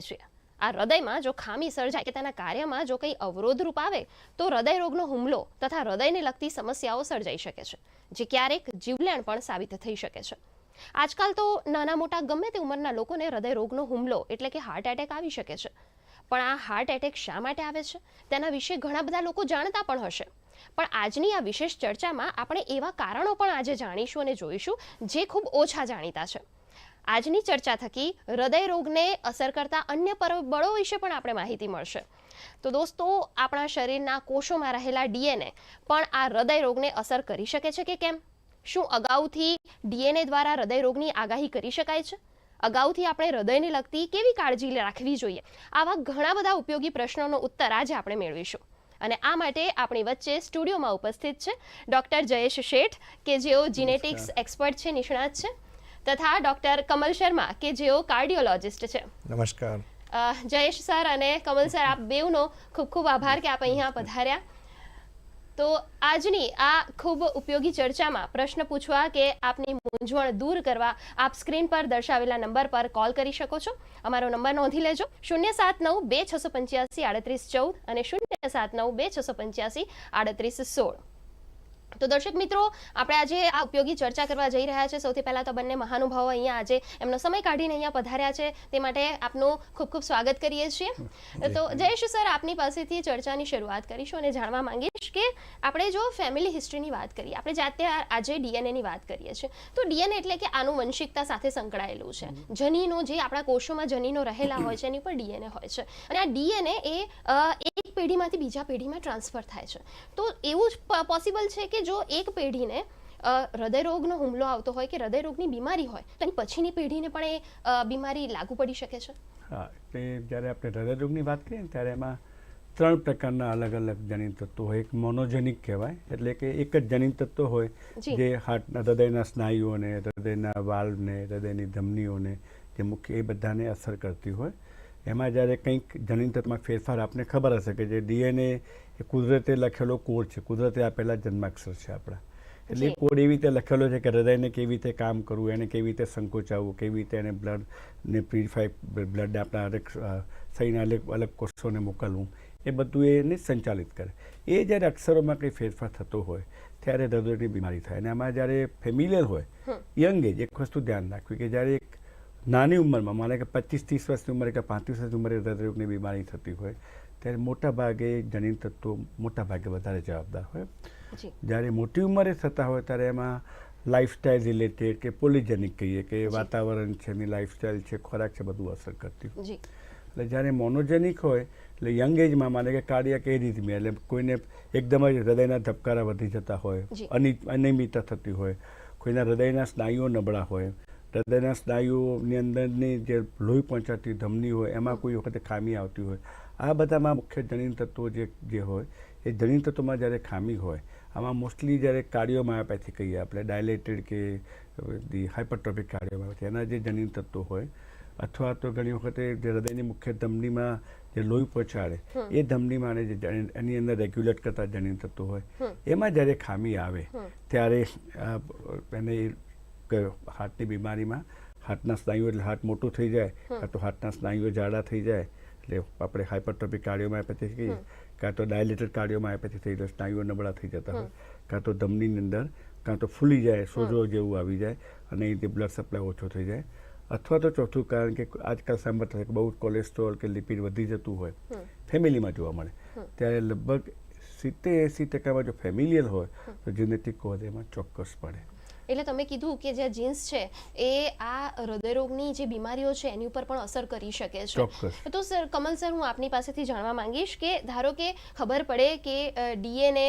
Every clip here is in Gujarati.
છીએ આ હૃદયમાં જો ખામી સર્જાય કે તેના કાર્યમાં જો કંઈ અવરોધરૂપ આવે, તો હૃદય રોગનો હુમલો તથા હૃદયને લગતી સમસ્યાઓ સર્જાઈ શકે છે, જે ક્યારેક જીવલેણ પણ સાબિત થઈ શકે છે. આજકાલ તો નાના મોટા ગમે તે ઉંમરના લોકોને હૃદય રોગનો હુમલો એટલે કે હાર્ટ એટેક આવી શકે છે. પણ આ હાર્ટ એટેક શા માટે આવે છે? તેના વિશે ઘણા બધા લોકો જાણતા પણ હશે. પણ આજની આ વિશેષ ચર્ચામાં આપણે એવા કારણો પણ આજે જાણીશું અને જોઈશું, જે ખૂબ ઓછા જાણીતા છે. આજની ચર્ચા થકી હૃદય રોગને અસર કરતા અન્ય પરિબળો વિશે પણ આપણે માહિતી મળશે. તો દોસ્તો આપણા શરીરના કોષોમાં રહેલા ડીએનએ પણ આ હૃદય રોગને અસર કરી શકે છે કે કેમ? શું અગાઉથી ડીએનએ દ્વારા હૃદય રોગની આગાહી કરી શકાય છે? અગાઉથી આપણે હૃદયને લગતી કેવી કાળજી રાખવી જોઈએ? આવા ઘણા બધા ઉપયોગી પ્રશ્નોનો ઉત્તર આજે આપણે મેળવીશું. અને આ માટે આપણી વચ્ચે સ્ટુડિયોમાં ઉપસ્થિત છે ડૉક્ટર જયેશ શેઠ કે જેઓ જીનેટિક્સ એક્સપર્ટ છે નિષ્ણાત છે. તથા ડૉક્ટર કમલ શર્મા કે જેઓ કાર્ડિયોલોજિસ્ટ છે. નમસ્કાર. જયેશ સર અને કમલ સર આપ બેઉનો ખૂબ ખૂબ આભાર કે આપ અહીંયા પધાર્યા. તો આજની આ ખૂબ ઉપયોગી ચર્ચામાં પ્રશ્ન પૂછવા કે આપની મૂંઝવણ દૂર કરવા આપ સ્ક્રીન પર દર્શાવેલા નંબર પર કોલ કરી શકો છો. અમારો નંબર નોંધી લેજો. શૂન્ય સાત નવ બે છસો પંચ્યાસી આડત્રીસ ચૌદ અને શૂન્ય સાત નવ બે છસો પંચ્યાસી આડત્રીસ સોળ. તો દર્શક મિત્રો આપણે આજે આ ઉપયોગી ચર્ચા કરવા જઈ રહ્યા છે. સૌથી પહેલાં તો બંને મહાનુભાવો અહીંયા આજે એમનો સમય કાઢીને અહીંયા પધાર્યા છે. તે માટે આપનું ખૂબ ખૂબ સ્વાગત કરીએ છીએ. તો જયેશ સર આપની પાસેથી ચર્ચાની શરૂઆત કરીશું અને જાણવા માંગીશ કે આપણે જો ફેમિલી હિસ્ટ્રીની વાત કરીએ આપણે જાતે આજે ડીએનએની વાત કરીએ છીએ. તો ડીએનએ એટલે કે આનુવંશિકતા સાથે સંકળાયેલું છે. જનીનો જે આપણા કોષોમાં જનીનો રહેલા હોય છે એની પર ડીએનએ હોય છે. અને આ ડીએનએ એ એક પેઢીમાંથી બીજા પેઢીમાં ટ્રાન્સફર થાય છે. તો એવું જ પોસિબલ છે કે જો એક પેઢીને હૃદયરોગનો હુમલો આવતો હોય કે હૃદયરોગની બીમારી હોય તો એની પછીની પેઢીને પણ એ બીમારી લાગુ પડી શકે છે? હા એટલે જ્યારે આપણે હૃદયરોગની વાત કરીએ ત્યારે એમાં ત્રણ પ્રકારના અલગ અલગ જનીન તત્વો હોય. એક મોનોજેનિક કહેવાય એટલે કે એક જ જનીન તત્વ હોય. જે હાર્ટના હૃદયના સ્નાયુઓને હૃદયના વાલ્વને હૃદયની ધમનીઓને જે મુખ્ય એ બધાને અસર કરતી હોય. એમાં જ્યારે કંઈક જનીન તત્વમાં ફેરફાર આપને ખબર હશે કે જે ડીએનએ એ કુદરતે લખેલો કોડ છે કુદરતે આપેલા જન્માક્ષર છે આપણા. એટલે એ કોડ એવી રીતે લખેલો છે કે હૃદયને કેવી રીતે કામ કરવું એને કેવી રીતે સંકોચાવવું કેવી રીતે એને બ્લડને પ્યુરિફાઈ બ્લડ આપણા અલગ અ, શરીરના અલગ અલગ કોષોને મોકલવું એ બધું એને સંચાલિત કરે. એ જ્યારે અક્ષરોમાં કંઈ ફેરફાર થતો હોય ત્યારે હૃદયની બીમારી થાય. અને આમાં જ્યારે ફેમિલિયર હોય યંગ એજ એક વસ્તુ ધ્યાન રાખવી કે જ્યારે એક નાની ઉંમરમાં માને કે પચીસ ત્રીસ વર્ષની ઉંમરે કે પાંત્રીસ વર્ષની ઉંમરે હૃદયરોગની બીમારી થતી હોય ત્યારે મોટા ભાગે જનીન તત્વો મોટા ભાગે વધારે જવાબદાર હોય. જ્યારે મોટી ઉંમરે થતા હોય ત્યારે એમાં લાઇફસ્ટાઇલ રિલેટેડ કે પોલિજેનિક કહીએ કે વાતાવરણ છે એની લાઇફસ્ટાઇલ છે ખોરાક છે બધું અસર કરતી હોય. એટલે જ્યારે મોનોજેનિક હોય એટલે યંગ એજમાં માને કે કાર્ડિયાક એરિથમિયા એટલે કોઈને એકદમ જ હૃદયના ધબકારા વધી જતા હોય અનિ અનિયમિતતા થતી હોય કોઈના હૃદયના સ્નાયુઓ નબળા હોય હૃદયના સ્નાયુઓની અંદરની જે લોહી પહોંચાતી ધમની હોય એમાં કોઈ વખતે ખામી આવતી હોય આ બધામાં મુખ્ય જનીન તત્વો જે જે હોય એ જનીન તત્વોમાં જ્યારે ખામી હોય આમાં મોસ્ટલી જ્યારે કાર્ડિયોમાયોપેથી કહીએ આપણે ડાયલેટેડ કે ધી હાઇપરટ્રોપિક કાર્ડિયોમાયોપેથી એના જે જનીન તત્વો હોય અથવા તો ઘણી વખતે જે હૃદયની મુખ્ય ધમનીમાં જે લોહી પહોંચાડે એ ધમનીમાં અને જે એની અંદર રેગ્યુલેટ કરતા જનીન તત્વો હોય એમાં જ્યારે ખામી આવે ત્યારે એને હાથની હાર્ટની બીમારીમાં હાર્ટના સ્નાયુઓ એટલે હાર્ટ મોટું થઈ જાય કાં તો હાર્ટના સ્નાયુઓ જાડા થઈ જાય એટલે આપણે હાઇપરટ્રોપિક કાર્ડિયોમાયોપેથી કહીએ કાં તો ડાયલેટેડ કાર્ડિયોમાયોપેથી થઈ જાય સ્નાયુઓ નબળા થઈ જતા હોય. કાં તો ધમનીની અંદર કાં તો ફૂલી જાય સોજો જેવું આવી જાય અને અહીંથી બ્લડ સપ્લાય ઓછો થઈ જાય. અથવા તો ચોથું કારણ કે આજકાલ સાંભળતા કે બહુ કોલેસ્ટ્રોલ કે લિપિડ વધી જતું હોય ફેમિલીમાં જોવા મળે. ત્યારે લગભગ સિત્તેર એંસી ટકામાં જો ફેમિલિયલ હોય તો જેનેટિક કોઝ એમાં ચોક્કસ પડે. એટલે તમે કીધું કે જે જીન્સ છે એ આ હૃદયરોગની જે બીમારીઓ છે એની ઉપર પણ અસર કરી શકે છે. તો સર કમલ સર હું આપની પાસેથી જાણવા માંગીશ કે ધારો કે ખબર પડે કે ડીએનએ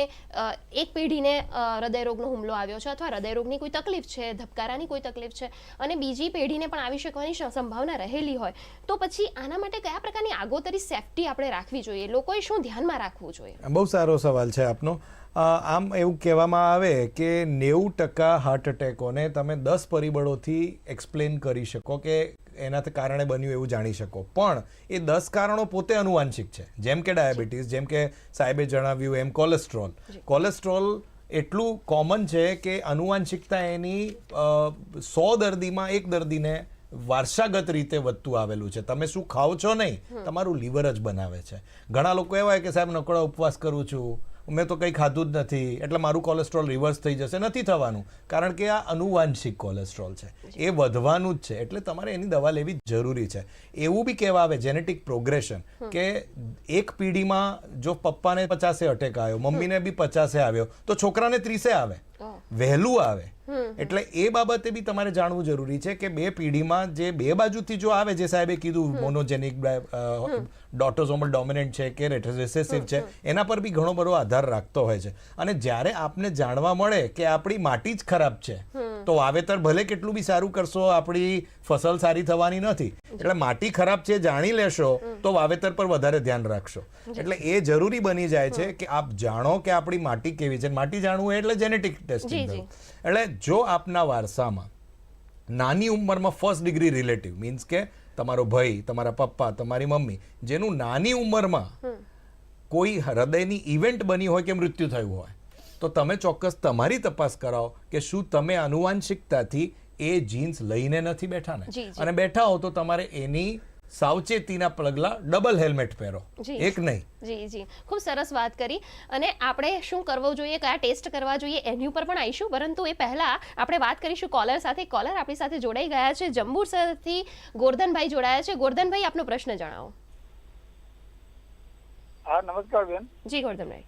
એક પેઢીને હૃદયરોગનો હુમલો આવ્યો છે અથવા હૃદયરોગની કોઈ તકલીફ છે ધબકારાની કોઈ તકલીફ છે અને બીજી પેઢીને પણ આવી શકવાની સંભાવના રહેલી હોય તો પછી આના માટે કયા પ્રકારની આગોતરી સેફટી આપણે રાખવી જોઈએ? લોકોએ શું ધ્યાનમાં રાખવું જોઈએ? બહુ સારો સવાલ છે આપનો. આમ એવું કહેવામાં આવે કે નેવું ટકા હાર્ટ એટેકોને તમે દસ પરિબળોથી એક્સપ્લેન કરી શકો કે એનાથી કારણે બન્યું એવું જાણી શકો. પણ એ દસ કારણો પોતે અનુવાંશિક છે. જેમ કે ડાયાબિટીસ જેમ કે સાહેબે જણાવ્યું એમ કોલેસ્ટ્રોલ. કોલેસ્ટ્રોલ એટલું કોમન છે કે અનુવાંશિકતા એની સો દર્દીમાં એક દર્દીને વારસાગત રીતે વધતું આવેલું છે. તમે શું ખાઓ છો નહીં? તમારું લીવર જ બનાવે છે. ઘણા લોકો એવા કે સાહેબ નકોડા ઉપવાસ કરું છું. મેં તો કંઈ ખાધું જ નથી. એટલે મારું કોલેસ્ટ્રોલ રિવર્સ થઈ જશે. નથી થવાનું. કારણ કે આ અનુવાંશિક કોલેસ્ટ્રોલ છે. એ વધવાનું જ છે. એટલે તમારે એની દવા લેવી જરૂરી છે. એવું બી કહેવા આવે જેનેટિક પ્રોગ્રેશન કે એક પેઢીમાં જો પપ્પાને પચાસે અટેક આવ્યો મમ્મીને બી પચાસે આવ્યો તો છોકરાને ત્રીસે આવે. વહેલું આવે. એટલે એ બાબતે બી તમારે જાણવું જરૂરી છે કે બે પેઢીમાં જે બે બાજુથી જો આવે જે સાહેબે કીધું મોનોજેનિક ડોટોઝોમલ ડોમિનન્ટ છે કે રેસેસિવ છે એના પર બી ઘણો બધો આધાર રાખતો હોય છે. અને જ્યારે આપને જાણવા મળે કે આપણી માટી જ ખરાબ છે તો વાવેતર ભલે કેટલું બી સારું કરશો આપણી ફસલ સારી થવાની નથી. એટલે માટી ખરાબ છે જાણી લેશો તો વાવેતર પર વધારે ધ્યાન રાખશો. એટલે એ જરૂરી બની જાય છે કે આપ જાણો કે આપણી માટી કેવી છે. માટી જાણવું એટલે જેનેટિક ટેસ્ટિંગ. એટલે જો આપના વારસામાં નાની ઉંમરમાં ફર્સ્ટ ડિગ્રી રિલેટિવ મીન્સ કે તમારો ભાઈ તમારા પપ્પા તમારી મમ્મી જેનું નાની ઉંમરમાં કોઈ હૃદયની ઇવેન્ટ બની હોય કે મૃત્યુ થયું હોય તો તમે ચોક્કસ તમારી તપાસ કરાવો કે શું તમે આનુવાંશિકતાથી એ જીન્સ લઈને નથી બેઠા ને. અને બેઠા હો તો તમારે એની સાવચેતીના પગલા ડબલ હેલ્મેટ પહેરો. જી. એક નહીં. જી જી. ખૂબ સરસ વાત કરી. અને આપણે શું કરવું જોઈએ કયા ટેસ્ટ કરવા જોઈએ એની ઉપર પણ આવીશું પરંતુ એ પહેલા આપણે વાત કરીશું કોલર સાથે. કોલર આપણી સાથે જોડાઈ ગયા છે. જંબુસરથી ગોરધનભાઈ જોડાયા છે. ગોરધનભાઈ આપનો પ્રશ્ન જણાવો. હા નમસ્કાર બેન. જી ગોરધનભાઈ.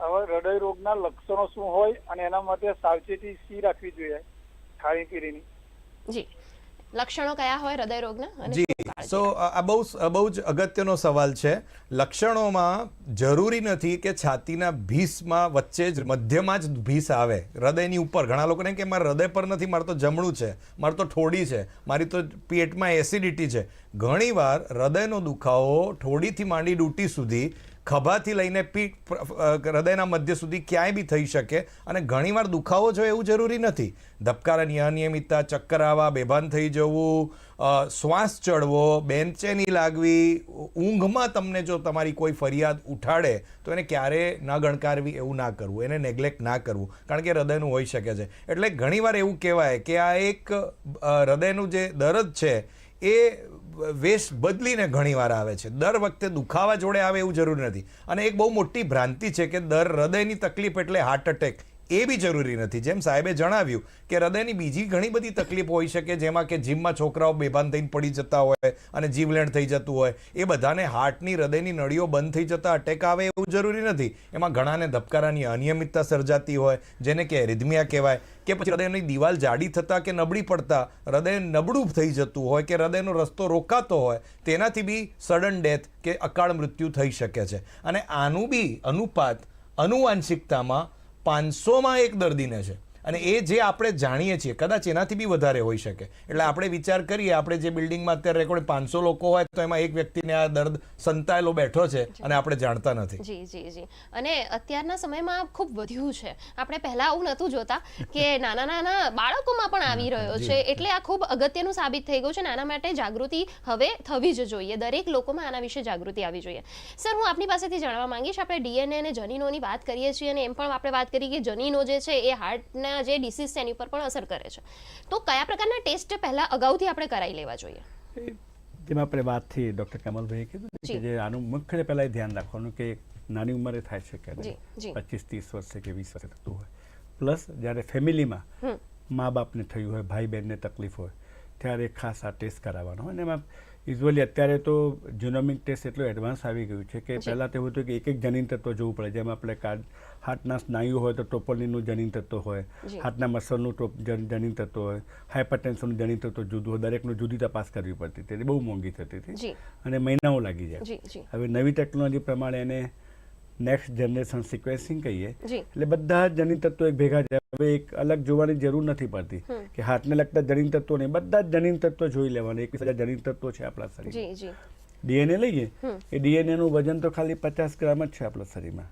હવે હૃદય રોગના લક્ષણો શું હોય અને એના માટે સાવચેતી શી રાખવી જોઈએ? ખાણી પીણીની જી. લક્ષણો કયા હોય હૃદય રોગના જી સો આ બહુ બહુ જ અગત્યનો સવાલ છે. લક્ષણોમાં જરૂરી નથી કે છાતીના ભીસમાં વચ્ચે જ મધ્યમાં જ ભીસ આવે. હૃદયની ઉપર. ઘણા લોકોને કે મારા હૃદય પર નથી મારે તો જમણું છે મારે તો ઠોડી છે મારી તો પેટમાં એસિડિટી છે. ઘણીવાર હૃદયનો દુખાવો ઠોડીથી માંડી ડૂટી સુધી ખભાથી લઈને પીઠ હૃદયના મધ્ય સુધી ક્યાંય બી થઈ શકે અને ઘણીવાર દુખાવો જો એવું જરૂરી નથી. ધબકારાની અનિયમિતતા, ચક્કર આવવા, બેભાન થઈ જવું શ્વાસ ચડવો બેનચેની લાગવી, ઊંઘમાં તમને જો તમારી કોઈ ફરિયાદ ઉઠાડે, તો એને ક્યારે ન ગણકારવી એવું ના કરવું. એને નેગ્લેક્ટ ના કરવું. કારણ કે હૃદયનું હોઈ શકે છે. એટલે ઘણીવાર એવું કહેવાય કે આ એક હૃદયનું જે દર્દ છે, એ વેશ બદલીને ઘણીવાર આવે છે. દર વખતે દુખાવા જોડે આવે એવું જરૂર નથી. અને એક બહુ મોટી ભ્રાંતિ છે કે દર હૃદયની તકલીફ એટલે હાર્ટ અટેક એ બી જરૂરી નથી. જેમ સાહેબે જણાવ્યું કે હૃદયની બીજી ઘણી બધી તકલીફ હોઈ શકે, જેમાં કે જીમમાં છોકરાઓ બેભાન થઈને પડી જતા હોય અને જીવલેણ થઈ જતું હોય, એ બધાને હાર્ટની હૃદયની નળીઓ બંધ થઈ જતા અટેક આવે એવું જરૂરી નથી. એમાં ઘણાને ધબકારાની અનિયમિતતા સર્જાતી હોય, જેને કે રિધમિયા કહેવાય, કે પછી હૃદયની દિવાલ જાડી થતાં કે નબળી પડતા, હૃદય નબળું થઈ જતું હોય કે હૃદયનો રસ્તો રોકાતો હોય, તેનાથી બી સડન ડેથ કે અકાળ મૃત્યુ થઈ શકે છે. અને આનું બી અનુપાત, અનુવાંશિકતામાં પાંચસોમાં એક દર્દીને છે. અને એ જે આપણે જાણીએ છીએ કદાચ એનાથી બી વધારે હોઈ શકે. એટલે આપણે વિચાર કરીએ આપણે જે બિલ્ડિંગમાં અત્યારે રેકોર્ડ પાંચસો લોકો હોય તો એમાં એક વ્યક્તિને આ દર્દ સંતાયેલો બેઠો છે અને આપણે જાણતા નથી. જી જી જી. અને અત્યારના સમયમાં ખૂબ વધ્યું છે. આપણે પહેલાં આવું નહોતું જોતા કે નાના નાના બાળકોમાં પણ આવી રહ્યો છે એટલે આ ખૂબ અગત્યનું સાબિત થઈ ગયું છે. નાના માટે જાગૃતિ હવે થવી જ જોઈએ. દરેક લોકોમાં આના વિશે જાગૃતિ આવી જોઈએ. સર હું આપની પાસેથી જાણવા માંગીશ આપણે ડીએનએ અને જનીનોની વાત કરીએ છીએ અને એમ પણ આપણે વાત કરી કે જનીનો જે છે એ હાર્ટના જે ડિસીઝ છે એની ઉપર પણ અસર કરે છે. તો કયા પ્રકારના ટેસ્ટ પહેલા અગાઉથી આપણે કરાવી લેવા જોઈએ? જેમાં આપણે વાતથી ડૉક્ટર કમલભાઈએ કીધું કે જે. આનું મુખ્ય પહેલાં ધ્યાન રાખવાનું કે નાની ઉંમરે થાય છે કે. પચીસ ત્રીસ વર્ષે કે વીસ વર્ષે થતું હોય. પ્લસ જ્યારે ફેમિલીમાં મા બાપને થયું હોય ભાઈ બહેનને તકલીફ હોય ત્યારે ખાસ આ ટેસ્ટ કરાવવાનો હોય. અને એમાં યુઝ્યુઅલી અત્યારે તો જીનોમિક ટેસ્ટ એટલું એડવાન્સ આવી ગયું છે કે પહેલાં તો એવું હતું કે એક એક જનીન તત્વ જોવું પડે. જેમ આપણે કાર્ડ હાર્ટના સ્નાયુ હોય તો ટોપોલિનનું જનીન તત્વ હોય. હાર્ટના મસલનું ટોપ જન- જનીન તત્વ હોય. હાઇપરટેન્શનનું જનીન તત્વ જુદું હોય. દરેકનું જુદી તપાસ કરવી પડતી હતી. બહુ મોંઘી થતી હતી. અને મહિનાઓ લાગી જાય. હવે નવી ટેકનોલોજી પ્રમાણે એને નેક્સ્ટ જનરેશન સિક્વેન્સિંગ કહીએ એટલે બધા જનીન તત્વો એક ભેગા હવે એક અલગ જોવાની જરૂર નથી પડતી કે હાથને લગતા જનીન તત્વો નહીં બધા જ જનીન તત્વો જોઈ લેવાના. હજાર જનીન તત્વો છે આપણા શરીર ડીએનએ લઈએ? એ ડીએનએ નું વજન તો ખાલી પચાસ ગ્રામ જ છે આપણા શરીરમાં.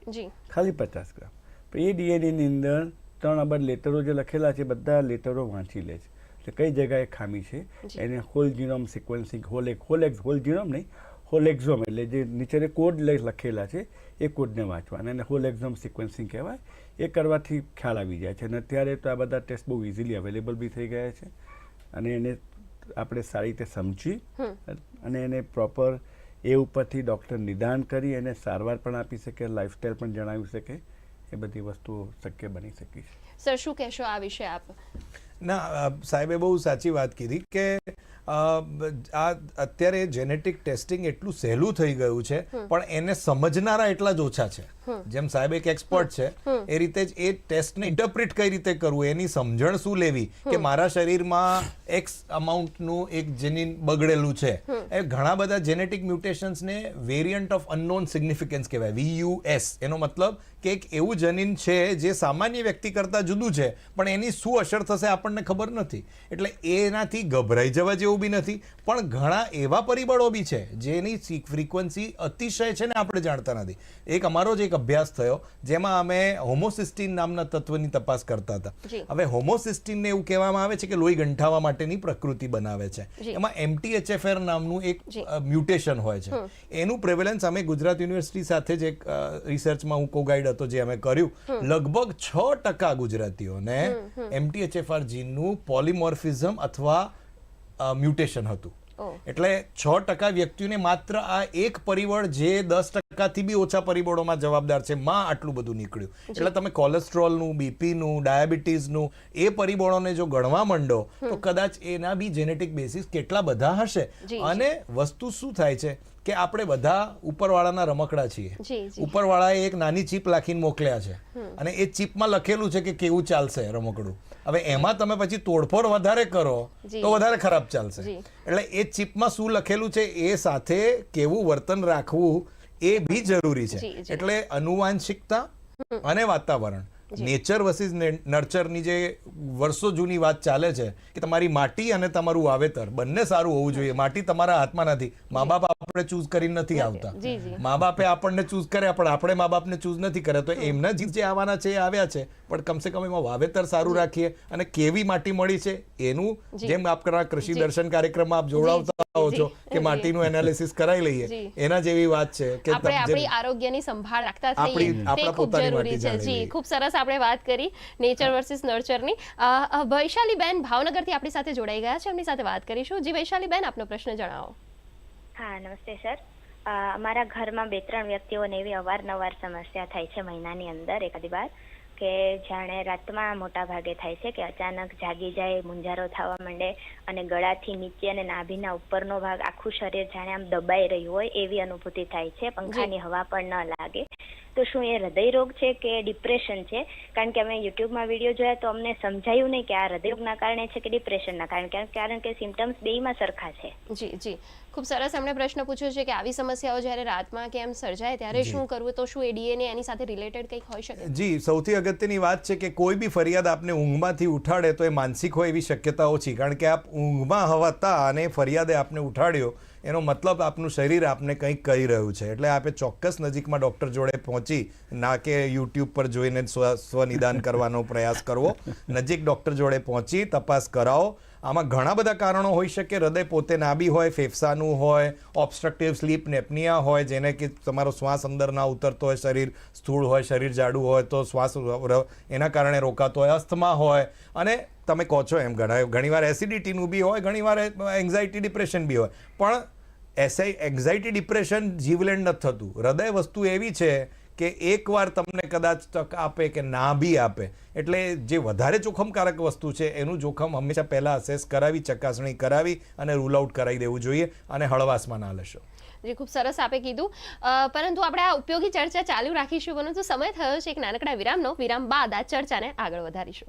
ખાલી પચાસ ગ્રામ. એ ડીએનએ ની અંદર ત્રણ અબજ લેટરો જે લખેલા છે બધા લેટરો વાંચી લે છે. એટલે કઈ જગ્યાએ ખામી છે? એને હોલ જીનોમ સિક્વન્સિંગ હોલ એક હોલ એક હોલ જીનોમ નહીં. હોલ એક્ઝોમ એટલે જે નીચે કોડ લખેલા છે એ કોડને વાંચવાના. અને એને હોલ એક્ઝોમ સિક્વન્સિંગ કહેવાય એ કરવાથી ખ્યાલ આવી જાય છે. અને અત્યારે તો આ બધા ટેસ્ટ બહુ ઇઝીલી અવેલેબલ બી થઈ ગયા છે. અને એને આપણે સારી રીતે સમજી અને એને પ્રોપર એ ઉપરથી ડૉક્ટર નિદાન કરી એને સારવાર પણ આપી શકે લાઈફસ્ટાઈલ પણ જણાવી શકે એ બધી વસ્તુઓ શક્ય બની શકી છે. સર શું કહેશો આ વિશે આપ? ના સાહેબે બહુ સાચી વાત કીધી કે આ અત્યારે જેનેટિક ટેસ્ટિંગ એટલું સહેલું થઈ ગયું છે પણ એને સમજનારા એટલા જ ઓછા છે. જેમ સાહેબ એક એક્સપર્ટ છે એ રીતે જ એ ટેસ્ટને ઇન્ટરપ્રિટ કઈ રીતે કરવું એની સમજણ શું લેવી કે મારા શરીરમાં એક્સ અમાઉન્ટનું એક જનીન બગડેલું છે. એ ઘણા બધા જેનેટિક મ્યુટેશન્સને વેરિયન્ટ ઓફ અનનોન સિગ્નિફિકન્સ કહેવાય વીયુએસ એનો મતલબ કે એક એવું જનીન છે જે સામાન્ય વ્યક્તિ કરતાં જુદું છે પણ એની શું અસર થશે આપણને ખબર નથી. એટલે એનાથી ગભરાઈ જવા જેવું બી નથી પણ ઘણા એવા પરિબળો બી છે જેની ફ્રીક્વન્સી અતિશય છે ને આપણે જાણતા નથી. એક અમારો જ એક અભ્યાસ થયો જેમાં અમે હોમોસિસ્ટીન નામના તત્વની તપાસ કરતા હતા. હવે હોમોસિસ્ટીનને એવું કહેવામાં આવે છે કે લોહી ગંઠાવા માટેની પ્રકૃતિ બનાવે છે. એમાં એમટીએચએફઆર નામનું એક મ્યુટેશન હોય છે. એનું પ્રેવેલન્સ અમે ગુજરાત યુનિવર્સિટી સાથે જ એક રિસર્ચમાં હું કો ગાઈડ હતો જે અમે કર્યું લગભગ છ ટકા ગુજરાતીઓને એમટીએચએફઆર જીનનું પોલિમોર્ફિઝમ અથવા મ્યુટેશન હતું. એટલે છ ટકા વ્યક્તિઓને માત્ર આ એક પરિબળ જે દસ ટકાથી બી ઓછા પરિબળોમાં જવાબદાર છે માં આટલું બધું નીકળ્યું. એટલે તમે કોલેસ્ટ્રોલનું બીપીનું ડાયાબિટીસનું એ પરિબળોને જો ગણવા માંડો તો કદાચ એના બી જેનેટિક બેસિસ કેટલા બધા હશે? અને વસ્તુ શું થાય છે? કે આપણે બધા ઉપરવાળાના રમકડા છીએ. ઉપરવાળાએ એક નાની ચીપ લાખીને મોકલ્યા છે. અને એ ચીપમાં લખેલું છે કે કેવું ચાલશે રમકડું. હવે એમાં તમે પછી તોડફોડ વધારે કરો તો વધારે ખરાબ ચાલશે. એટલે એ ચીપમાં શું લખેલું છે એ સાથે કેવું વર્તન રાખવું એ બી જરૂરી છે. એટલે અનુવાંશિકતા અને વાતાવરણ. નેચર વર્સિસ નર્ચરની જે વર્ષો જૂની વાત ચાલે છે કે તમારી માટી અને તમારું વાવેતર બંને સારું હોવું જોઈએ. માટી તમારા હાથમાં નથી. મા બાપ આપણે ચૂઝ કરીને નથી આવતા. મા બાપે આપણને ચૂઝ કર્યા પણ આપણે મા બાપને ચૂઝ નથી કર્યા. તો એમના જે આવવાના છે એ આવ્યા છે. પણ કમસે કમ એમાં વાવેતર સારું રાખીએ અને કેવી માટી મળી છે એનું જેમ આપણા કૃષિ દર્શન કાર્યક્રમમાં આપ જોડાવતા હો છો કે માટીનું એનાલિસિસ કરાવી લઈએ એના જેવી વાત છે કે આપણે આપણી આરોગ્યની સંભાળ રાખતા થઈએ. તે ખૂબ જરૂરી છે. જી. ખૂબ સરસ આપણે વાત કરી. નેચર વર્સિસ નર્ચરની વૈશાલી બેન ભાવનગરથી આપણી સાથે જોડાઈ ગયા છે. એમની સાથે વાત કરીશું. જી વૈશાલી બેન આપનો પ્રશ્ન જણાવો. હા નમસ્તે સર. અમારા ઘરમાં બે ત્રણ વ્યક્તિઓને એવી અવારનવાર સમસ્યા થાય છે મહિનાની અંદર એકાદી વાર. કે જાણે રાતમાં મોટા ભાગે થાય છે કે અચાનક જાગી જાય મુંજારો થવા માંડે અને ગળાથી નીચે અને નાભીના ઉપરનો ભાગ આખું શરીર જાણે આમ દબાઈ રહ્યું હોય એવી અનુભૂતિ થાય છે. પંખાની હવા પણ ન લાગે. તો શું એ હૃદય રોગ છે કે ડિપ્રેશન છે? કારણ કે અમે યુટ્યુબમાં વીડિયો જોયા તો અમને સમજાયું નહીં કે આ હૃદયરોગના કારણે છે કે ડિપ્રેશનના કારણે કારણ- કે સિમ્ટમ્સ બેયમાં સરખા છે. જી જી. ખૂબ સરસ એમણે પ્રશ્ન પૂછ્યો છે કે આવી સમસ્યાઓ જ્યારે રાતમાં કેમ સર્જાય ત્યારે શું કરવું તો શું એ ડીએનએ એની સાથે રિલેટેડ કંઈક હોઈ શકે? જી સૌથી અગત્યની વાત છે કે કોઈ બી ફરિયાદ આપને ઊંઘમાંથી ઉઠાડે તો એ માનસિક હોય એવી શક્યતા ઓછી કારણ કે આપ ઊંઘમાં હવાતા અને ફરિયાદે આપને ઉઠાડ્યો એનો મતલબ આપનું શરીર આપને કંઈક કહી રહ્યું છે. એટલે આપે ચોક્કસ નજીકમાં ડૉક્ટર જોડે પહોંચી ના કે યુટ્યુબ પર જોઈને સ્વ સ્વનિદાન કરવાનો પ્રયાસ કરવો. નજીક ડૉક્ટર જોડે પહોંચી તપાસ કરાવો આમાં ઘણા બધા કારણો હોઈ શકે. હૃદય પોતે નાબી હોય, ફેફસાનું હોય ઓબ્સ્ટ્રક્ટિવ સ્લીપ નેપનિયા હોય, જેને કે તમારો શ્વાસ અંદર ના ઉતરતો હોય, શરીર સ્થૂળ હોય, શરીર જાડું હોય, તો શ્વાસ એના કારણે રોકાતો હોય, અસ્થમા હોય. અને તમે કહો છો એમ, ઘણા, ઘણીવાર એસિડિટીનું બી હોય, ઘણીવાર એન્ઝાયટી ડિપ્રેશન બી હોય. પણ એસઆઈ એન્ઝાયટી ડિપ્રેશન જીવલેણ નથી થતું. હૃદય વસ્તુ એવી છે કે એકવાર તમને કદાચ તક આપે કે ના બી આપે. એટલે જે વધારે જોખમકારક વસ્તુ છે, એનું જોખમ હંમેશા પહેલાં અસેસ કરાવી, ચકાસણી કરાવી અને રૂલ આઉટ કરાવી દેવું જોઈએ અને હળવાશમાં ના લેશો. જે, ખૂબ સરસ આપે કીધું. પરંતુ આપણે આ ઉપયોગી ચર્ચા ચાલુ રાખીશું, પરંતુ સમય થયો છે, એક નાનકડા વિરામનો. વિરામ બાદ આ ચર્ચાને આગળ વધારીશું.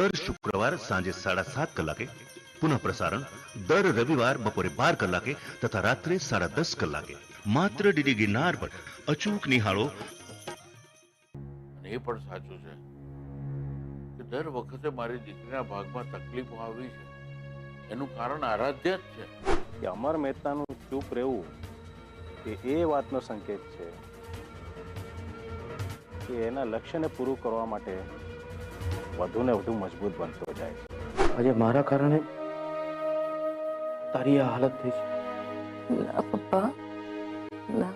દર શુક્રવાર સાંજે સાડા સાત કલાકે પુનઃ પ્રસારણ દર રવિવાર બપોરે બાર કલાકે તથા રાત્રે સાડા દસ કલાકે. માત્ર ડીડી ગિરનાર પર અચૂક નિહાળો. એ પણ સાચું છે કે દર વખતે મારી દીકરીના ભાગમાં તકલીફો આવી છે. એનું કારણ આરાધ્ય જ છે. કે અમર મહેતાનું ચૂપ રહેવું એ એ વાતનો સંકેત છે કે એના લક્ષ્યને પૂરું કરવા માટે વધુને વધુ મજબૂત બનતો જાય છે. આજે મારા કારણે તારી આ હાલત થઈ છે. ના પપ્પા. ના.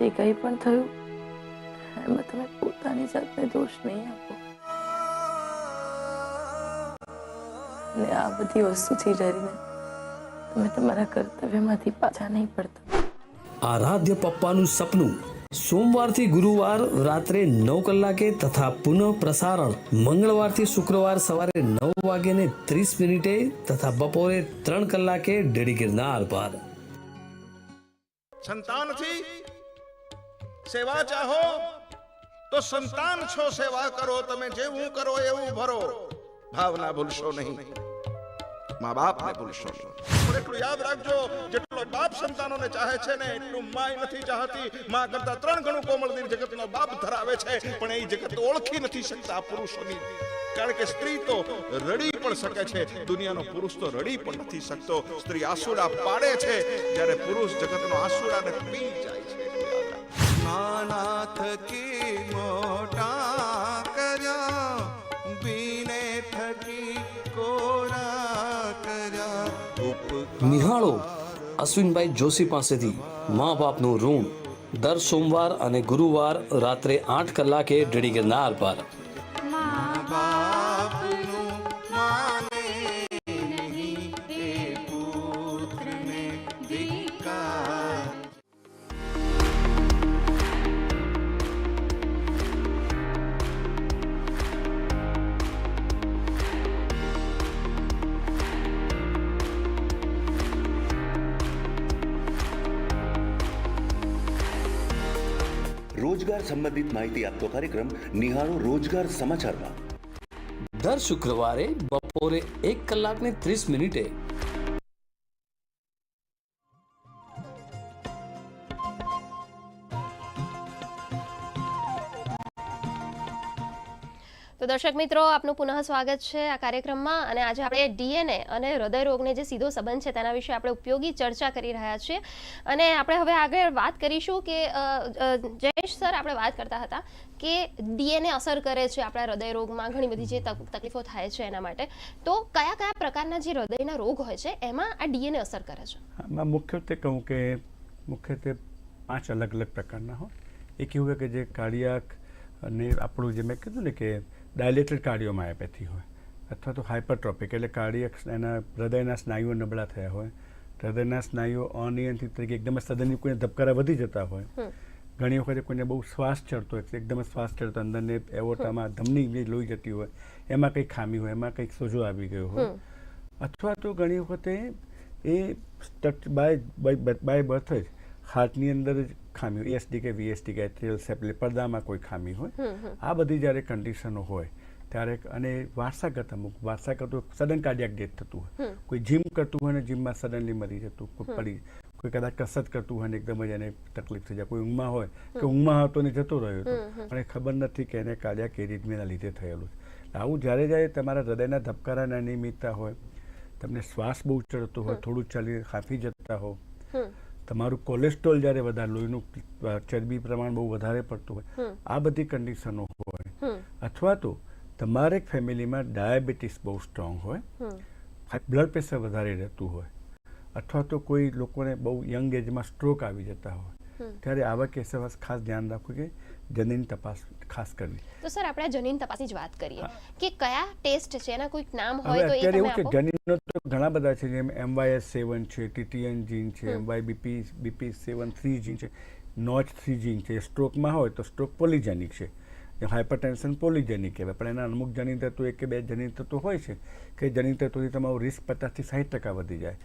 જે કંઈ પણ થયું એમાં તમે પોતાની જાતને દોષ નહીં આપો. ને આ બધી વસ્તુથી ડરીને તમે તમારા કર્તવ્યમાંથી પાછા નહીં પડતા. આરાધ્ય પપ્પાનું સપનું સોમવારથી ગુરુવાર, રાત્રે નવ કલાકે તથા પુનઃ પ્રસારણ મંગળવારથી શુક્રવાર સવારે નવ વાગે ને ત્રીસ મિનિટે તથા બપોરે ત્રણ કલાકે ડેડી ગિરનાર પર સંતાનથી સેવા ચાહો, તો સંતાન છો સેવા કરો, તમે જેવું કરો એવું ભરો. ભાવના ભૂલશો નહીં. મા બાપને ભૂલશો નહીં એટલું યાદ રાખજો જેટલો બાપ સંતાનોને ચાહે છે ને એટલું માય નથી ચાહતી. માં કરતા ત્રણ ગણું કોમળ દિલ જગતનો બાપ ધરાવે છે પણ એ જગત ઓળખી નથી શકતા પુરુષોની. કારણ કે સ્ત્રી તો રડી પણ શકે છે દુનિયાનો પુરુષ તો રડી પણ નથી શકતો. સ્ત્રી આસુડા પાડે છે જ્યારે પુરુષ જગતનો આસુડાને પી જાય છે. નાનાથ કી થકી મોટા નિહાળો. અશ્વિનભાઈ જોશી પાસેથી મા બાપનું ઋણ. દર સોમવાર અને ગુરુવાર રાત્રે આઠ કલાકે ડેડી ગિરનાર પર સંબંધિત માહિતી આપતો કાર્યક્રમ નિહાળો રોજગાર સમાચારમાં. દર શુક્રવારે બપોરે એક કલાકને ત્રીસ મિનિટે દર્શક મિત્રો, આપનું પુનઃ સ્વાગત છે આ કાર્યક્રમમાં અને આજે આપણે ડીએનએ અને હૃદયરોગને જે સીધો સંબંધ છે તેના વિશે આપણે ઉપયોગી ચર્ચા કરી રહ્યા છીએ. અને આપણે હવે આગળ વાત કરીશું કે જયેશ સર આપણે વાત કરતા હતા કે ડીએનએ અસર કરે છે આપણા હૃદય રોગમાં ઘણી બધી જે તક- તકલીફો થાય છે એના માટે. તો કયા કયા પ્રકારના જે હૃદયના રોગ હોય છે એમાં આ ડીએનએ અસર કરે છે? મુખ્યત્વે કહું કે મુખ્યત્વે પાંચ અલગ અલગ પ્રકારના હોય. એક એવું કે જે કાર્ડિયાક અને આપણું જે મેં કીધું ને કે ડાયલેટેડ કાર્ડિયોમાયોપેથી હોય. અથવા તો હાઇપરટ્રોપિક એટલે કાર્ડિયક એના હૃદયના સ્નાયુઓ નબળા થયા હોય. હૃદયના સ્નાયુઓ અનિયંત્રિત તરીકે એકદમ સદનની કોઈને ધબકારા વધી જતા હોય. ઘણી વખતે કોઈને બહુ શ્વાસ ચડતો હોય એકદમ શ્વાસ ચડતો અંદરને એવોટામાં ધમની જે લોહી જતી હોય એમાં કંઈક ખામી હોય એમાં કંઈક સોજો આવી ગયો હોય. અથવા તો ઘણી વખતે એ બાય બાય બર્થ જ હાર્ટની અંદર જ ખામી હોય એસડી કે વીએસડી કે એટ્રિયલ સેપ્લે પડદામાં કોઈ ખામી હોય. આ બધી જ્યારે કન્ડિશનો હોય ત્યારે અને વારસાગત અમુક વારસાગત સડન કાર્ડિયાક ડેથ થતું હોય. કોઈ જીમ કરતું હોય ને જીમમાં સડનલી મરી જતું કોઈ પડી કોઈ કદાચ કસરત કરતું હોય ને એકદમ જ એને તકલીફ થઈ જાય. કોઈ ઊંઘમાં હોય કે ઊંઘમાં હતો ને જતો રહ્યો હતો. પણ એ ખબર નથી કે એને કાર્ડિયાક એરિથમિયાના લીધે થયેલું છે. આવું જ્યારે જ્યારે તમારા હૃદયના ધબકારાના અનિયમિતતા હોય તમને શ્વાસ બહુ ચડતો હોય થોડું ચાલી હાંફી જતા હો તમારું કોલેસ્ટ્રોલ જ્યારે વધારે લોહીનું ચરબી પ્રમાણ બહુ વધારે પડતું હોય આ બધી કન્ડિશનો હોય. અથવા તો તમારે ફેમિલીમાં ડાયાબિટીસ બહુ સ્ટ્રોંગ હોય બ્લડ પ્રેશર વધારે રહેતું હોય અથવા તો કોઈ લોકોને બહુ યંગ એજમાં સ્ટ્રોક આવી જતા હોય ત્યારે આવા કેસો ખાસ ધ્યાન રાખવું કે જનીન તપાસ ખાસ કરવી. તો સર આપણે જનીન તપાસની જ વાત કરીએ. કે કયા ટેસ્ટ છે એના કોઈક નામ હોય તો એ તમે આપો કે આપો. જનીનો તો ઘણા બધા છે જેમ એમવાયએસ સેવન છે ટીટીએન જીન છે MY BP BP seven three gene છે નોચ થ્રી જીન છે. સ્ટ્રોકમાં હોય તો સ્ટ્રોક પોલિજેનિક છે. હાઇપરટેન્શન પોલિજેનિક કહેવાય. પણ એના અમુક જનીન તત્વો એક કે બે જનીન તત્વો હોય છે કે જનીન તત્વોથી તમારું રિસ્ક પચાસથી સાઠ ટકા વધી જાય.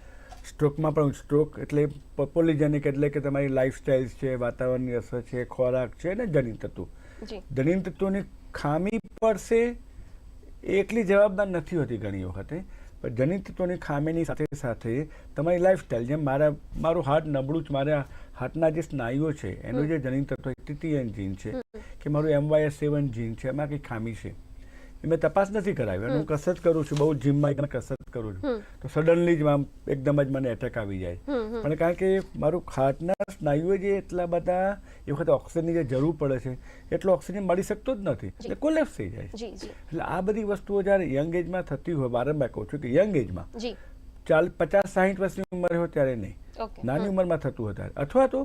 સ્ટ્રોકમાં પણ સ્ટ્રોક એટલે પોલિજેનિક એટલે કે તમારી લાઈફસ્ટાઈલ છે વાતાવરણની અસર છે ખોરાક છે ને જનીન તત્વો. જનીન તત્વોની ખામી પડશે એટલી એકલી જવાબદાર નથી હોતી ઘણી વખતે પણ જનીન તત્વોની ખામીની સાથે સાથે તમારી લાઈફસ્ટાઈલ જેમ મારા મારું હાર્ટ નબળું જ મારા હાર્ટના જે સ્નાયુઓ છે એનું જે જનીન તત્વ ટીટીએન જીન છે કે મારું એમવાયએસ સેવન જીન છે એમાં કંઈ ખામી છે? એ મેં તપાસ નથી કરાવી. અને હું કસરત કરું છું બહુ જીમમાં કસરત કરું છું. તો સડનલી જ એકદમ જ મને એટેક આવી જાય. પણ કારણ કે મારું હાર્ટના સ્નાયુએ જે એટલા બધા એ વખતે ઓક્સિજનની જે જરૂર પડે છે એટલો ઓક્સિજન મળી શકતો જ નથી. એટલે કોલેપ્સ થઈ જાય એટલે આ બધી વસ્તુઓ જ્યારે યંગ એજમાં થતી હોય વારંવાર કહું છું કે યંગ એજમાં ચાલ પચાસ સાહીઠ વર્ષની ઉંમર હોય ત્યારે નહીં. નાની ઉંમરમાં થતું હોય ત્યારે. અથવા તો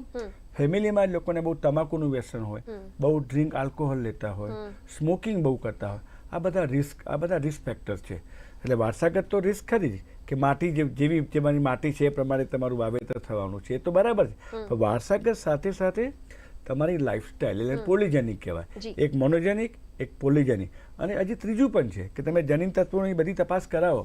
ફેમિલીમાં લોકોને બહુ તમાકુનું વ્યસન હોય બહુ ડ્રિંક આલ્કોહોલ લેતા હોય સ્મોકિંગ બહુ કરતા હોય. આ બધા રિસ્ક આ બધા રિસ્ક ફેક્ટર છે. એટલે વારસાગત તો રિસ્ક ખરી જ કે માટી જે જેવી જેમાંની માટી છે એ પ્રમાણે તમારું વાવેતર થવાનું છે એ તો બરાબર છે. પણ વારસાગત સાથે સાથે તમારી લાઈફસ્ટાઈલ એટલે પોલિજેનિક કહેવાય. એક મોનોજેનિક એક પોલિજેનિક અને હજી ત્રીજું પણ છે કે તમે જનીન તત્વોની બધી તપાસ કરાવો.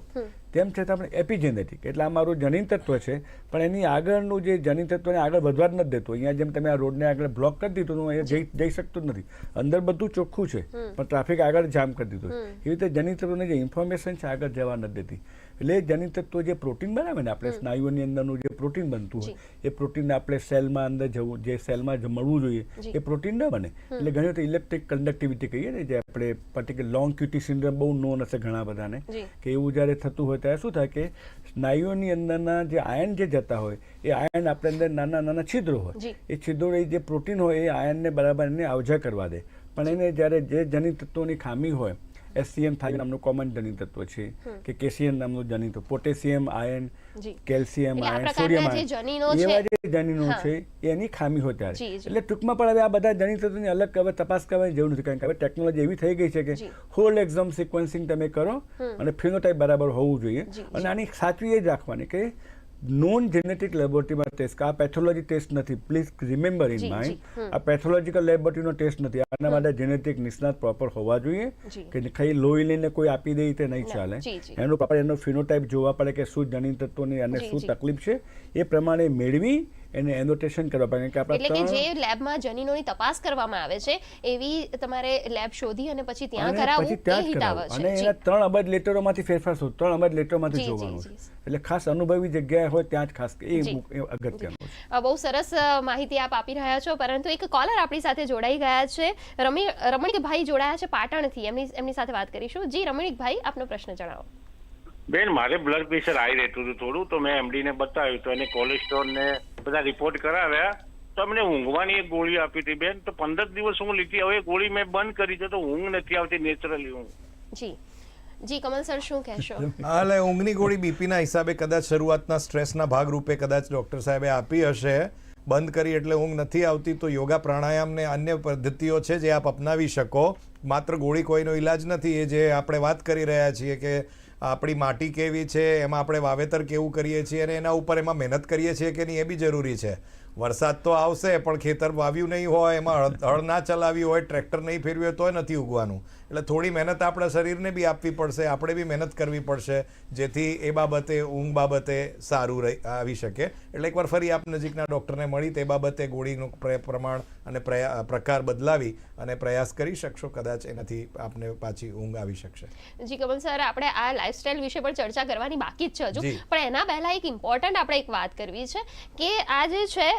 તેમ છતાં પણ એપિજેનેટિક એટલે આ મારું જનીન તત્વ છે. પણ એની આગળનું જે જનીન તત્વને આગળ વધવા જ નથી દેતું. અહીંયા જેમ તમે આ રોડને આગળ બ્લોક કરી દીધું હું અહીંયા જઈ જઈ શકતો જ નથી. અંદર બધું ચોખ્ખું છે પણ ટ્રાફિક આગળ જામ કરી દીધું એવી રીતે જનીન તત્વોની જે ઇન્ફોર્મેશન છે આગળ જવા નથી દેતી. એટલે જનીન તત્વો જે પ્રોટીન બનાવે ને આપણે સ્નાયુઓની અંદરનું જે પ્રોટીન બનતું હોય એ પ્રોટીન આપણે સેલમાં અંદર જવું જે સેલમાં મળવું જોઈએ એ પ્રોટીન ન બને. એટલે ઘણી વખત ઇલેક્ટ્રિક કન્ડક્ટિવિટી કહીએ ને જે આપણે પર્ટિક્યુલર લોંગ ક્યુટી સિન્ડ્રોમ બહુ નોન હશે ઘણા બધાને કે એવું જ્યારે થતું હોય ત્યારે શું થાય કે સ્નાયુઓની અંદરના જે આયન જે જતા હોય એ આયન આપણે અંદર નાના નાના છિદ્રો હોય. એ છિદ્રો એ જે પ્રોટીન હોય એ આયનને બરાબર એને આવજા કરવા દે. પણ એને જ્યારે જે જનીન તત્વોની ખામી હોય એસસીએમ થાય નામનું કોમન જનિત તત્વ છે કે કેસીએમ નામનું તત્વ potassium ion calcium ion sodium ion. એવા જે જનીનો છે એની ખામી હોય ત્યારે. એટલે ટૂંકમાં પણ હવે આ બધા જનિત તત્વની અલગ હવે તપાસ કરવાની જરૂર નથી કારણ કે હવે ટેકનોલોજી એવી થઈ ગઈ છે કે હોલ એક્ઝામ સિક્વન્સિંગ તમે કરો અને ફિનોટાઇપ બરાબર હોવું જોઈએ. અને આની સાચવી એ જ રાખવાની કે નોન જેનેટિક લેબોરેટરીમાં ટેસ્ટ આ પેથોલોજી ટેસ્ટ નથી. પ્લીઝ રિમેમ્બર ઇન માઇન્ડ આ પેથોલોજીકલ લેબોરેટરીનો ટેસ્ટ નથી. આના માટે જેનેટિક નિષ્ણાત પ્રોપર હોવા જોઈએ કે ખાલી લોહી લઈને કોઈ આપી દે તે નહીં ચાલે. એનું પ્રોપર એનો ફિનોટાઇપ જોવા પડે કે શું જનીન તત્વોની અને શું તકલીફ છે એ પ્રમાણે મેળવી એને એનોટેશન કરવા પડે. કે એટલે કે જે લેબમાં જનીનોની તપાસ કરવામાં આવે છે એવી તમારે લેબ શોધી અને પછી ત્યાં કરાવવું એ ત્યાં હિતાવ છે. અને એના ત્રણ અબજ લેટરોમાંથી ફેરફાર શું ત્રણ અબજ લેટરોમાંથી જોવાનું છે. એટલે ખાસ અનુભવી જગ્યાએ હોય ત્યાં જ ખાસ એ અગત્યનું છે. બહુ સરસ માહિતી આપ આપી રહ્યા છો. પરંતુ એક કોલર આપણી સાથે જોડાઈ ગયા છે. રમી રમણીકભાઈ જોડાયા છે પાટણથી. એમની એમની સાથે વાત કરીશું. જી રમણીકભાઈ આપનો પ્રશ્ન જણાવો. બેન મારે બ્લડ પ્રેશર આવી રહેતું હતું થોડું તો મેં એમડીને બતાવ્યું. તો એને કોલેસ્ટ્રોલ ને બધા રિપોર્ટ કરાવ્યા તો અમને ઊંઘવાની એક ગોળી આપી હતી બેન. તો પંદર દિવસ હું લીધી. હવે ગોળી મેં બંધ કરી છે તો ઊંઘ નથી આવતી નેચરલી ઊંઘ. જી. જી કમલ સર શું કહેશો? હા, એટલે ઊંઘની ગોળી બીપીના હિસાબે કદાચ શરૂઆતના સ્ટ્રેસના ભાગરૂપે કદાચ ડૉક્ટર સાહેબે આપી હશે. બંધ કરી એટલે ઊંઘ નથી આવતી તો યોગા પ્રાણાયામ ને અન્ય પદ્ધતિઓ છે જે આપ અપનાવી શકો. માત્ર ગોળી કોઈનો ઈલાજ નથી એ જે આપણે વાત કરી રહ્યા છીએ કે આપણી માટી કેવી છે, એમાં આપણે વાવેતર કેવું કરીએ છીએ અને એના ઉપર એમાં મહેનત કરીએ છીએ કે નહીં એ બી જરૂરી છે. વરસાદ તો આવશે પણ ખેતર વાવ્યું નહીં હોય, એમાં હળ ના ચલાવી હોય, ટ્રેક્ટર નહીં ફેરવ્યું હોય તોય નથી ઉગવાનું. એટલે થોડી મહેનત આપણા શરીરને બી આપવી પડશે આપણે બી મહેનત કરવી પડશે જેથી એ બાબતે ઊંઘ બાબતે સારું રહી આવી શકે. એટલે એકવાર ફરી આપ નજીકના ડૉક્ટરને મળી તે બાબતે ગોળીનું પ્ર- પ્રમાણ અને પ્રકાર બદલાવી અને પ્રયાસ કરી શકશો કદાચ એનાથી આપને પાછી ઊંઘ આવી શકશે. જી કમલ સર આપણે આ લાઇફસ્ટાઇલ વિશે પણ ચર્ચા કરવાની બાકી જ છે હજુ. પણ એના પહેલાં એક ઇમ્પોર્ટન્ટ આપણે એક વાત કરવી છે કે આ જે છે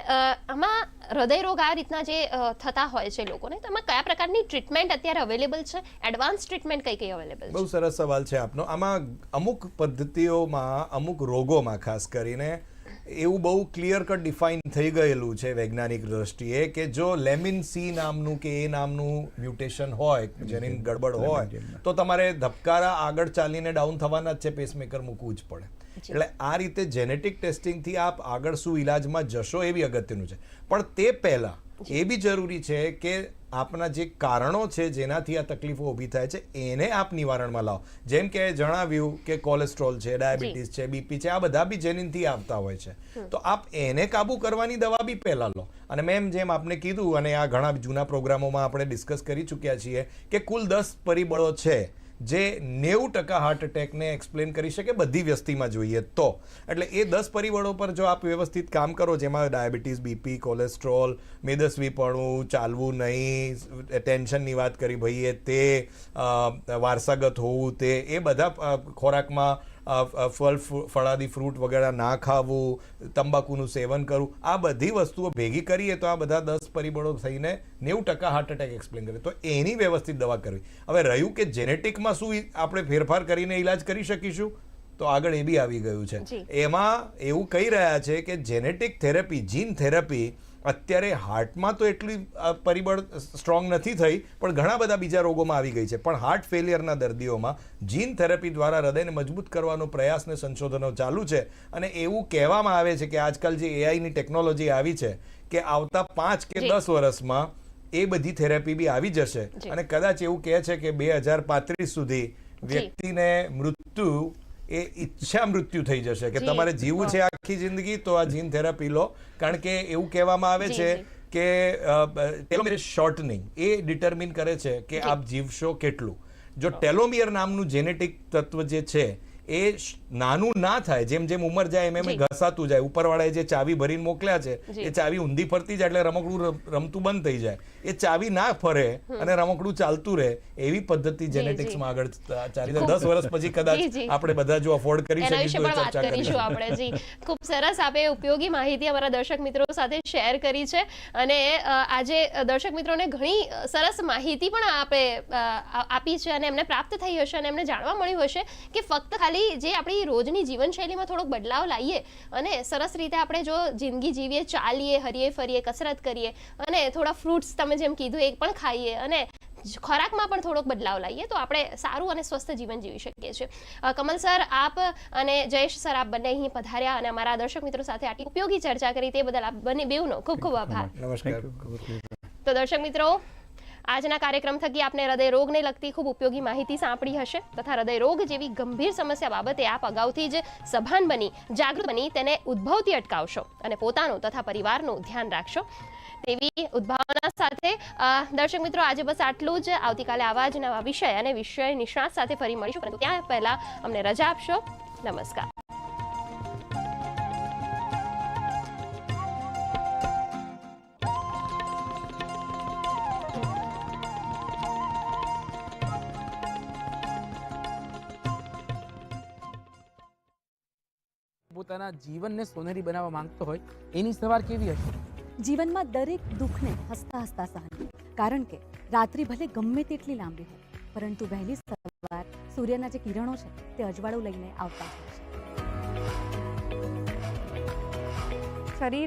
આમાં હૃદય રોગ આ રીતના જે થતા હોય છે લોકોને તો એમાં કયા પ્રકારની ટ્રીટમેન્ટ અત્યારે અવેલેબલ છે? એડવાન્સ ટ્રીટમેન્ટ કઈ કઈ અવેલેબલ બહુ સરસ સવાલ છે આપનો. આમાં અમુક પદ્ધતિઓમાં અમુક રોગોમાં ખાસ કરીને એવું બહુ ક્લિયર કટ ડિફાઇન થઈ ગયેલું છે વૈજ્ઞાનિક દ્રષ્ટિએ કે જો લેમિન સી નામનું કે એ નામનું મ્યુટેશન હોય જેની ગડબડ હોય તો તમારે ધબકારા આગળ ચાલીને ડાઉન થવાના જ છે પેસમેકર મૂકવું જ પડે. એટલે આ રીતે જેનેટિક ટેસ્ટિંગથી આપ આગળ શું ઇલાજમાં જશો એવી અગત્યનું છે. પણ તે પહેલાં એ બી જરૂરી છે કે આપના જે કારણો છે જેનાથી આ તકલીફો ઊભી થાય છે એને આપ નિવારણમાં લાવો. જેમ કે જણાવ્યું કે કોલેસ્ટ્રોલ છે ડાયાબિટીસ છે બીપી છે આ બધા બી જેનિનથી આવતા હોય છે. તો આપ એને કાબુ કરવાની દવા બી પહેલા લો. અને મેમ જેમ આપને કીધું અને આ ઘણા જૂના પ્રોગ્રામોમાં આપણે ડિસ્કસ કરી ચૂક્યા છીએ કે કુલ દસ પરિબળો છે. જે નેવું ટકા હાર્ટ એટેકને એક્સપ્લેન કરી શકે બધી વ્યસ્તીમાં જોઈએ તો. એટલે એ દસ પરિબળો પર જો આપ વ્યવસ્થિત કામ કરો, જેમાં ડાયાબિટીસ, બીપી, કોલેસ્ટ્રોલ, મેદસ્વીપણું, ચાલવું નહીં ટેન્શનની વાત કરી ભાઈએ તે વારસાગત હોવું તે, એ બધા ખોરાકમાં ફળ ફળાદી ફ્રૂટ વગેરે ના ખાવું તંબાકુનું સેવન કરવું આ બધી વસ્તુઓ ભેગી કરીએ તો આ બધા દસ પરિબળો થઈને નેવું ટકા હાર્ટ એટેક એક્સપ્લેન કરે. તો એની વ્યવસ્થિત દવા કરવી. હવે રહ્યું કે જેનેટિકમાં શું આપણે ફેરફાર કરીને ઇલાજ કરી શકીશું? તો આગળ એ બી આવી ગયું છે. એમાં એવું કહી રહ્યા છે કે જેનેટિક થેરપી જીન થેરપી અત્યારે હાર્ટમાં તો એટલી પરિબળ સ્ટ્રોંગ નથી થઈ પણ ઘણા બધા બીજા રોગોમાં આવી ગઈ છે. પણ હાર્ટ ફેલિયરના દર્દીઓમાં જીન થેરેપી દ્વારા હૃદયને મજબૂત કરવાનો પ્રયાસ ને સંશોધનો ચાલુ છે. અને એવું કહેવામાં આવે છે કે આજકાલ જે એઆઈની ટેકનોલોજી આવી છે કે આવતા પાંચ કે દસ વર્ષમાં એ બધી થેરેપી બી આવી જશે. અને કદાચ એવું કહે છે કે બે હજાર પાંત્રીસ સુધી વ્યક્તિને મૃત્યુ એ ઈચ્છા મૃત્યુ થઈ જશે કે તમારે જીવવું છે આખી જિંદગી તો આ જીન થેરાપી લો. કારણ કે એવું કહેવામાં આવે છે કે ટેલોમિયર શોર્ટનિંગ એ ડિટરમિન કરે છે કે આપ જીવશો કેટલું. જો ટેલોમિયર નામનું જેનેટિક તત્વ જે છે એ નાનું ના થાય જેમ જેમ ઉંમર જાય એમ એમ ઘસાતું જાય. ઉપરવાળાએ જે ચાવી ભરીને મોકલ્યા છે એ ચાવી ઊંધી ફરતી જાય એટલે રમકડું રમતું બંધ થઈ જાય. એ ચાવી ના ફરે અને રમકડું ચાલતું રહે એવી પદ્ધતિ જેનેટિક્સમાં આગળ ચાલી જાય. દસ વર્ષ પછી કદાચ આપણે બધા જો અફોર્ડ કરી શકીશું ચર્ચા કરીશું આપણે જી. ખૂબ સરસ આપે ઉપયોગી માહિતી અમારા દર્શક મિત્રો સાથે શેર કરી છે અને આજે દર્શક મિત્રોને ઘણી સરસ માહિતી પણ આપે આપી છે અને એમને પ્રાપ્ત થઈ હશે અને એમને જાણવા મળ્યું હશે કે ફક્ત ખાલી જે આપણી રોજની જીવનશૈલીમાં થોડોક બદલાવ લાવીએ અને સરસ રીતે આપણે જો જિંદગી જીવીએ ચાલીએ હરીએ ફરીએ કસરત કરીએ અને થોડા ફ્રૂટ્સ તમે જેમ કીધું એ પણ ખાઈએ અને ખોરાકમાં પણ થોડોક બદલાવ લાવીએ તો આપણે સારું અને સ્વસ્થ જીવન જીવી શકીએ છીએ. કમલ સર આપ અને જયેશ સર આપ બંને અહીં પધાર્યા અને અમારા દર્શક મિત્રો સાથે આટલી ઉપયોગી ચર્ચા કરી તે બદલ આપ બંને બેઉનો ખૂબ ખૂબ આભાર. નમસ્કાર. તો દર્શક મિત્રો આજના કાર્યક્રમ થકી આપને હૃદય રોગને લગતી ખૂબ ઉપયોગી માહિતી સાંપડી હશે તથા હૃદય રોગ જેવી ગંભીર સમસ્યા બાબતે આપ અગાઉથી જ સભાન બની, જાગૃત બની તેને ઉદ્ભવતી અટકાવશો અને પોતાનું તથા પરિવારનું ધ્યાન રાખશો. તેવી ઉદ્ભાવના સાથે દર્શક મિત્રો, આજે બસ આટલું જ. આવતીકાલે આવા જ નવા વિષય અને વિષય નિષ્ણાત સાથે ફરી મળીશું. પરંતુ ત્યાં પહેલાં અમને રજા આપશો. નમસ્કાર. પોતાના જીવનને સોનેરી બનાવવા માંગતો હોય એની સવાર કેવી હશે? જીવનમાં દરેક દુઃખને હસતા હસતા સહન કારણ કે રાત્રિ ભલે ગમે તેટલી લાંબી હોય પરંતુ વહેલી સવાર સૂર્યના જે કિરણો છે તે અજવાળું લઈને આવતા હોય છે. શરીર